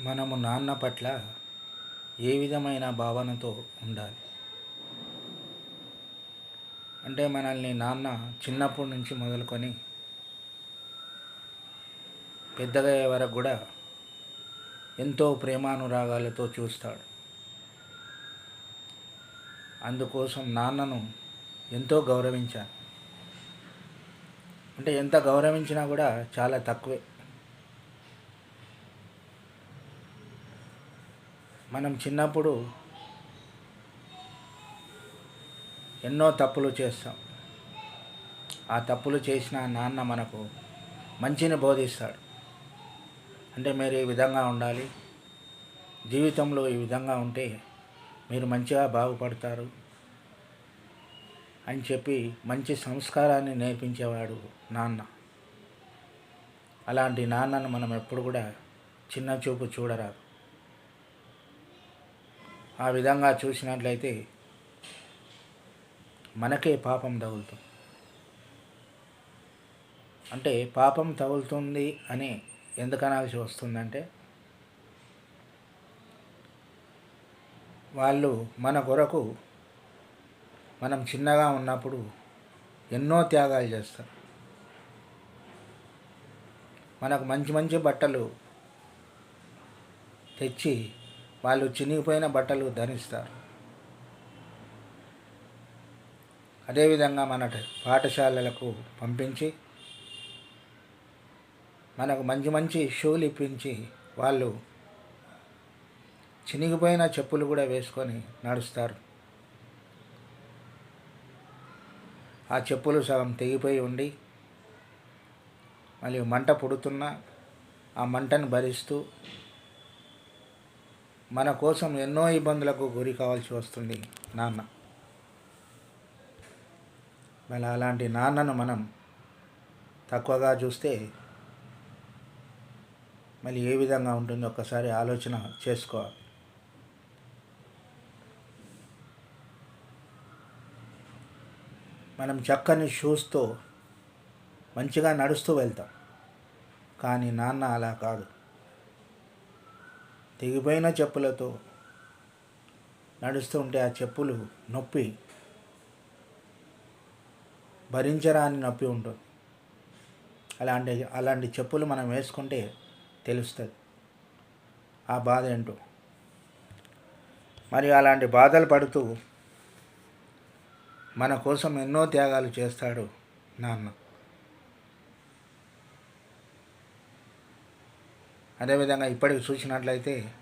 మనము నాన్న పట్ల ఏ విధమైన భావనతో ఉండాలి? అంటే మనల్ని నాన్న చిన్నప్పటి నుంచి మొదలుకొని పెద్దగా వరకు కూడా ఎంతో ప్రేమానురాగాలతో చూస్తాడు. అందుకోసం నాన్నను ఎంతో గౌరవించాను అంటే ఎంత గౌరవించినా కూడా చాలా తక్కువే. మనం చిన్నప్పుడు ఎన్నో తప్పులు చేస్తాం. ఆ తప్పులు చేసిన నాన్న మనకు మంచిని బోధిస్తాడు. అంటే మీరు ఈ విధంగా ఉండాలి. జీవితంలో ఈ విధంగా ఉంటే మీరు మంచిగా బాగుపడతారు అని చెప్పి మంచి సంస్కారాన్ని నేర్పించేవాడు నాన్న. అలాంటి నాన్నను మనం ఎప్పుడు కూడా చిన్న చూపు చూడరాదు. ఆ విధంగా చూసినట్లయితే మనకే పాపం తగులుతుంది. అంటే పాపం తగులుతుంది అని ఎందుకనాల్సి వస్తుందంటే వాళ్ళు మన కొరకు మనం చిన్నగా ఉన్నప్పుడు ఎన్నో త్యాగాలు చేస్తారు. మనకు మంచి మంచి బట్టలు తెచ్చి వాళ్ళు చినిగిపోయిన బట్టలు ధరిస్తారు. అదేవిధంగా మన పాఠశాలలకు పంపించి మనకు మంచి మంచి షూలు ఇప్పించి వాళ్ళు చినిగిపోయిన చెప్పులు కూడా వేసుకొని నడుస్తారు. ఆ చెప్పులు సగం తెగిపోయి ఉండి మళ్ళీ మంట పుడుతున్నా ఆ మంటను భరిస్తూ మన కోసం ఎన్నో ఇబ్బందులకు గురి కావాల్సి వస్తుంది నాన్న. మళ్ళీ అలాంటి నాన్నను మనం తక్కువగా చూస్తే మళ్ళీ ఏ విధంగా ఉంటుందో ఒక్కసారి ఆలోచన చేసుకోవాలి. మనం చక్కని షూస్తో మంచిగా నడుస్తూ వెళ్తాం. కానీ నాన్న అలా కాదు. తెగిపోయిన చెప్పులతో నడుస్తుంటే ఆ చెప్పులు నొప్పి భరించరాని నొప్పి ఉంటుంది. అలాంటి అలాంటి చెప్పులు మనం వేసుకుంటే తెలుస్తుంది. ఆ బాధ ఏంటో. మరి అలాంటి బాధలు పడుతూ మన కోసం ఎన్నో త్యాగాలు చేస్తాడు నాన్న. అదేవిధంగా ఇప్పటికి చూసినట్లయితే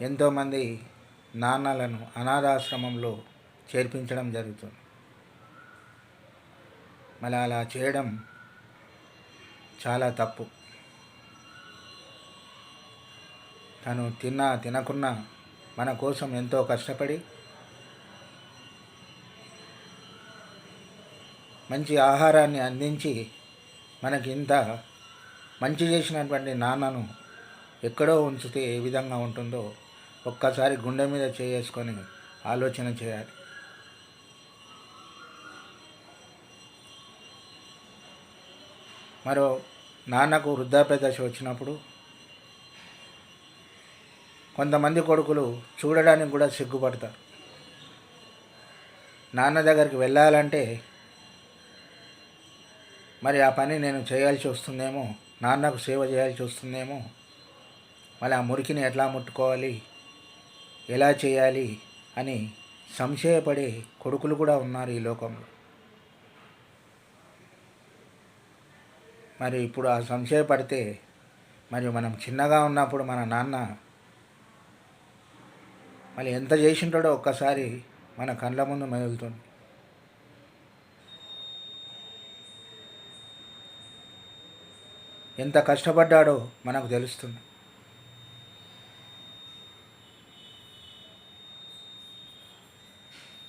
ఎంతోమంది నాన్నలను అనాథాశ్రమంలో చేర్పించడం జరుగుతుంది. మళ్ళీ అలా చేయడం చాలా తప్పు. తను తిన్నా తినకున్నా మన కోసం ఎంతో కష్టపడి మంచి ఆహారాన్ని అందించి మనకి ఇంత మంచి చేసినటువంటి నాన్నను ఎక్కడో ఉంచితే ఏ విధంగా ఉంటుందో ఒక్కసారి గుండె మీద చేసుకొని ఆలోచన చేయాలి. మరో నాన్నకు వృద్ధాప్య దశ వచ్చినప్పుడు కొంతమంది కొడుకులు చూడడానికి కూడా సిగ్గుపడతారు. నాన్న దగ్గరికి వెళ్ళాలంటే మరి ఆ పని నేను చేయాల్సి వస్తుందేమో నాన్నకు సేవ చేయాల్సి వస్తుందేమో మళ్ళీ ఆ మురికిని ఎట్లా ముట్టుకోవాలి? ఎలా చేయాలి? అని సంశయపడే కొడుకులు కూడా ఉన్నారు ఈ లోకంలో. మరి ఇప్పుడు ఆ సంశయపడితే మరి మనం చిన్నగా ఉన్నప్పుడు మన నాన్న మళ్ళీ ఎంత చేసింటాడో ఒక్కసారి మన కళ్ళ ముందు మెదులుతుంది. ఎంత కష్టపడ్డాడో మనకు తెలుస్తుంది.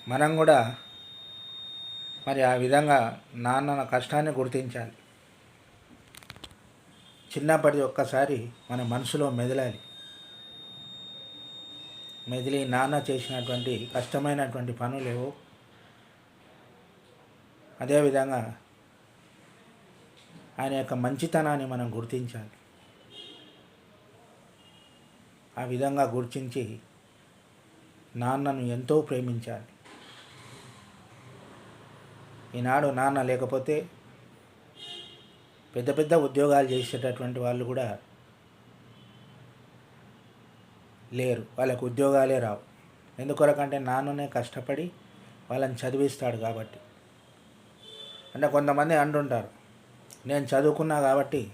మనం కూడా మరి ఆ విధంగా నాన్న కష్టాన్ని గుర్తించాలి. చిన్నప్పటి ఒక్కసారి మన మనసులో మెదలాలి. మెదిలి నాన్న చేసినటువంటి కష్టమైనటువంటి పనులేవో అదేవిధంగా ఆయన యొక్క మంచితనాన్ని మనం గుర్తించాలి. ఆ విధంగా గుర్తించి నాన్నను ఎంతో ప్రేమించాలి. ఈనాడు నాన్న లేకపోతే పెద్ద పెద్ద ఉద్యోగాలు చేసేటటువంటి వాళ్ళు కూడా లేరు. వాళ్ళకు ఉద్యోగాలే రావు. ఎందుకొరకంటే నాన్ననే కష్టపడి వాళ్ళని చదివిస్తాడు కాబట్టి. అంటే కొంతమంది అంటుంటారు నేను చదువుకున్నా కాబట్టి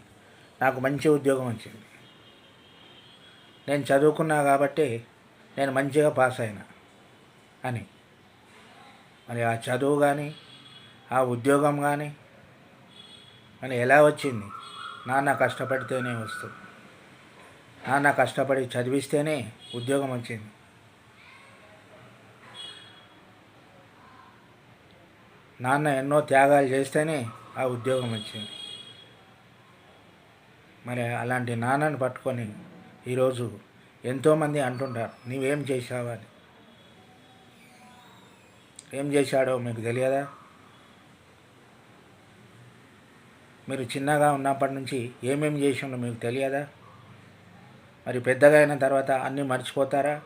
నాకు మంచి ఉద్యోగం వచ్చింది. నేను చదువుకున్నా కాబట్టి నేను మంచిగా పాస్ అయినా అని. మరి ఆ చదువు కానీ ఆ ఉద్యోగం కానీ మరి ఎలా వచ్చింది? నాన్న కష్టపడితేనే వస్తుంది. నాన్న కష్టపడి చదివిస్తేనే ఉద్యోగం వచ్చింది. నాన్న ఎన్నో త్యాగాలు చేస్తేనే ఆ ఉద్యోగం వచ్చింది. మరి అలాంటి నాన్నని పట్టుకొని ఈరోజు ఎంతోమంది అంటుంటారు నీవేం చేశావని ఏం చేశాడో మీకు తెలియదా? మీరు చిన్నగా ఉన్నప్పటి నుంచి ఏమేమి చేసిండో మీకు తెలియదా? మరి పెద్దగా అయిన తర్వాత అన్నీ మర్చిపోతారా?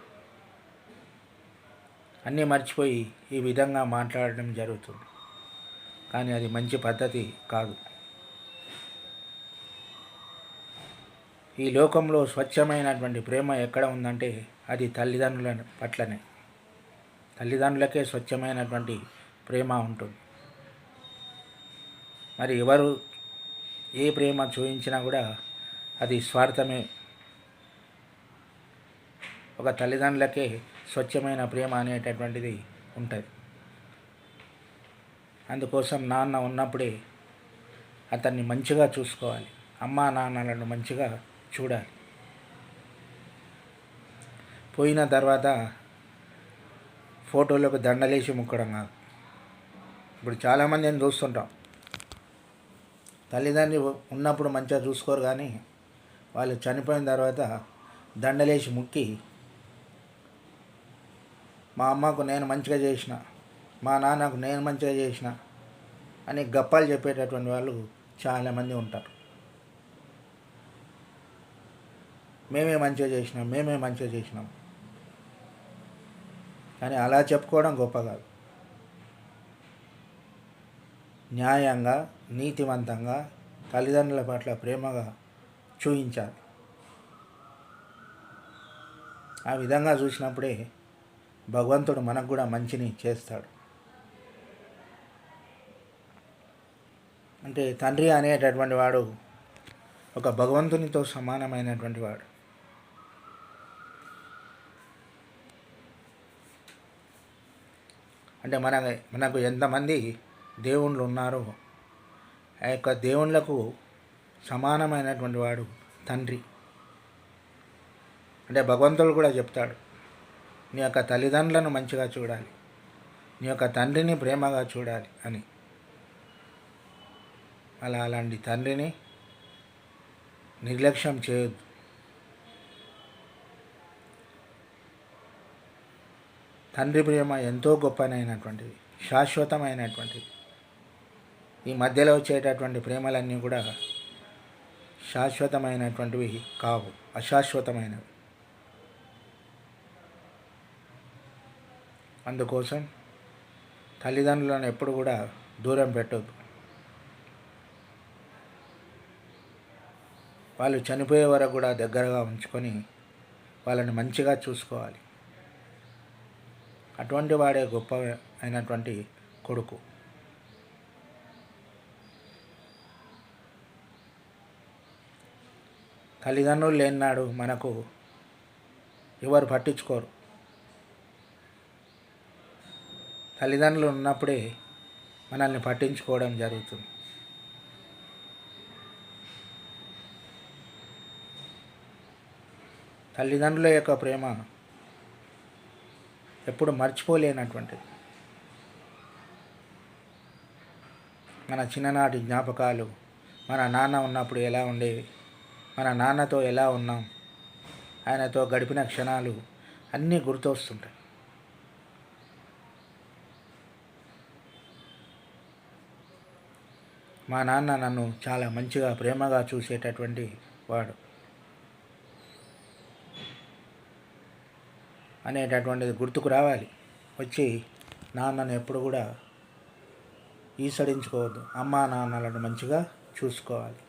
అన్నీ మర్చిపోయి ఈ విధంగా మాట్లాడడం జరుగుతుంది. కానీ అది మంచి పద్ధతి కాదు. ఈ లోకంలో స్వచ్ఛమైనటువంటి ప్రేమ ఎక్కడ ఉందంటే అది తల్లిదండ్రుల పట్లనే. తల్లిదండ్రులకే స్వచ్ఛమైనటువంటి ప్రేమ ఉంటుంది. మరి ఎవరు ఏ ప్రేమ చూపించినా కూడా అది స్వార్థమే. ఒక తల్లిదండ్రులకే స్వచ్ఛమైన ప్రేమ అనేటటువంటిది ఉంటుంది. అందుకోసం నాన్న ఉన్నప్పుడే అతన్ని మంచిగా చూసుకోవాలి. అమ్మా నాన్నలను మంచిగా చూడాలి. పోయిన తర్వాత ఫోటోలకు దండలేసి ముక్కడం కాదు. ఇప్పుడు చాలామంది నేను చూస్తుంటాం. తల్లిదండ్రి ఉన్నప్పుడు మంచిగా చూసుకోరు కానీ వాళ్ళు చనిపోయిన తర్వాత దండలేసి ముక్కి మా అమ్మకు నేను మంచిగా చేసిన మా నాన్నకు నేను మంచిగా చేసిన అని గప్పాలు చెప్పేటటువంటి వాళ్ళు చాలామంది ఉంటారు. మేమే మంచిగా చేసినాం మేమే మంచిగా చేసినాం. కానీ అలా చెప్పుకోవడం గొప్ప కాదు. న్యాయంగా నీతివంతంగా తల్లిదండ్రుల పట్ల ప్రేమగా చూయించాలి. ఆ విధంగా చూసినప్పుడే భగవంతుడు మనకు కూడా మంచిని చేస్తాడు. అంటే తండ్రి అనేటటువంటి వాడు ఒక భగవంతునితో సమానమైనటువంటి వాడు. అంటే మన మనకు ఎంతమంది దేవుళ్ళు ఉన్నారో ఆ యొక్క దేవుళ్ళకు సమానమైనటువంటి వాడు తండ్రి. అంటే భగవంతుడు కూడా చెప్తాడు నీ యొక్క తల్లిదండ్రులను మంచిగా చూడాలి నీ యొక్క తండ్రిని ప్రేమగా చూడాలి అని. అలా అలాంటి తండ్రిని నిర్లక్ష్యం చేయొద్దు. తండ్రి ప్రేమ ఎంతో గొప్పనైనటువంటిది శాశ్వతమైనటువంటిది ఈ మధ్యలో వచ్చేటటువంటి ప్రేమలన్నీ కూడా శాశ్వతమైనటువంటివి కావు అశాశ్వతమైనవి. అందుకోసం తల్లిదండ్రులను ఎప్పుడు కూడా దూరం పెట్టద్దు. వాళ్ళు చనిపోయే వరకు కూడా దగ్గరగా ఉంచుకొని వాళ్ళని మంచిగా చూసుకోవాలి. అటువంటి వాడే గొప్ప అయినటువంటి కొడుకు. తల్లిదండ్రులు లేనినాడు మనకు ఎవరు పట్టించుకోరు. తల్లిదండ్రులు ఉన్నప్పుడే మనల్ని పట్టించుకోవడం జరుగుతుంది. తల్లిదండ్రుల యొక్క ప్రేమ ఎప్పుడు మర్చిపోలేనటువంటిది. మన చిన్ననాటి జ్ఞాపకాలు మన నాన్న ఉన్నప్పుడు ఎలా ఉండేవి మన నాన్నతో ఎలా ఉన్నాం ఆయనతో గడిపిన క్షణాలు అన్నీ గుర్తొస్తుంటాయి. మా నాన్న నన్ను చాలా మంచిగా ప్రేమగా చూసేటటువంటి వాడు. అనేటటువంటిది గుర్తుకు రావాలి. వచ్చి నాన్నను ఎప్పుడు కూడా ఈసడించుకోవద్దు. అమ్మా నాన్నలను మంచిగా చూసుకోవాలి.